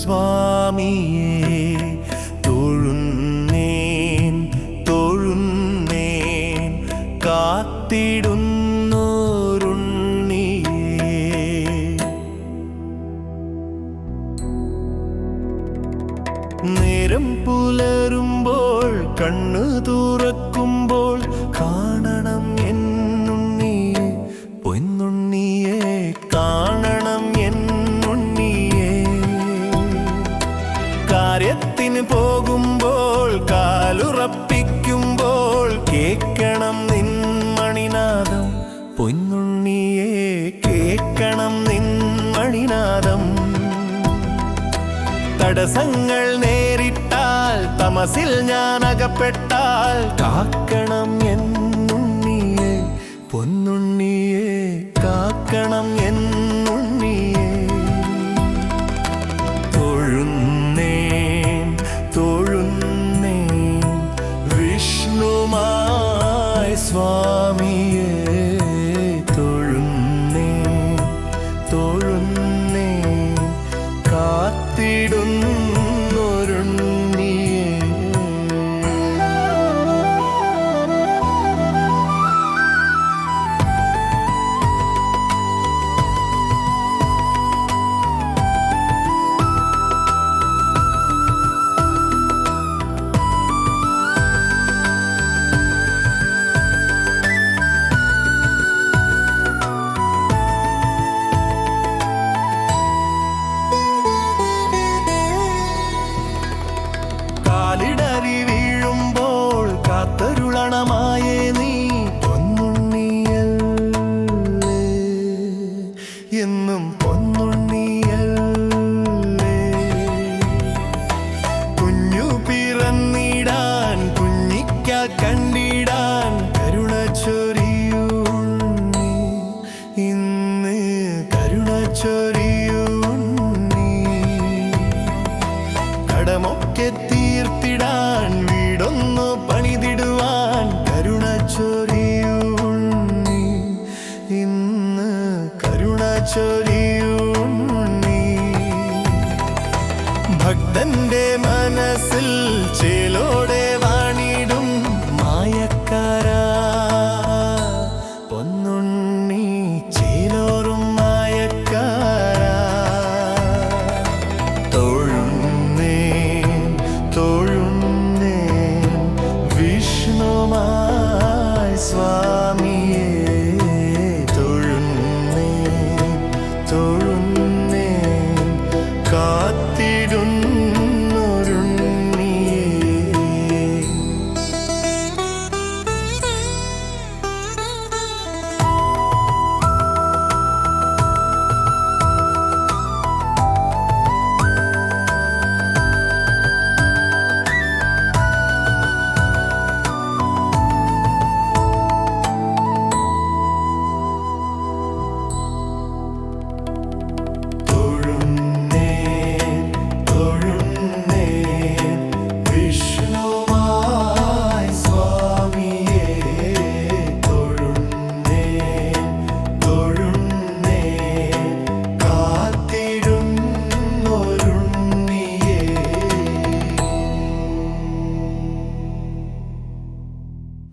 സ്വാമിയേ തൊഴുന്നേൻ തൊഴുന്നേൻ കാത്തിടുന്നോരുണ്ണിയേ. നേരം പുലരുമ്പോൾ കണ്ണു തുറക്കുമ്പോൾ കാണണം കാര്യത്തിന് പോകുമ്പോൾ കാലുറപ്പിക്കുമ്പോൾ കേക്കണം നിൻ മണിനാദം. പൊന്നുണ്ണിയെ കേക്കണം നിൻ മണിനാദം. തടസ്സങ്ങൾ നേരിട്ടാൽ തമസിൽ ഞാൻ അകപ്പെട്ടാൽ കാക്കണം എന്നുണ്ണിയെ സ്വാമിയെ തൊഴുന്നേ തൊഴുന്നേൻ കാത്തിടുന്നൊരുണ്ണിയെ ചൊരിയുണ്ണി. ഭക്തന്റെ മനസ്സിൽ ചേലോടെ വാണിടും മായക്കാര. പൊന്നുണ്ണി ചേലോറും മായക്കാര. തൊഴുന്നേ തൊഴുന്നേ വിഷ്ണുമായ സ്വാമിയേ. காத்தி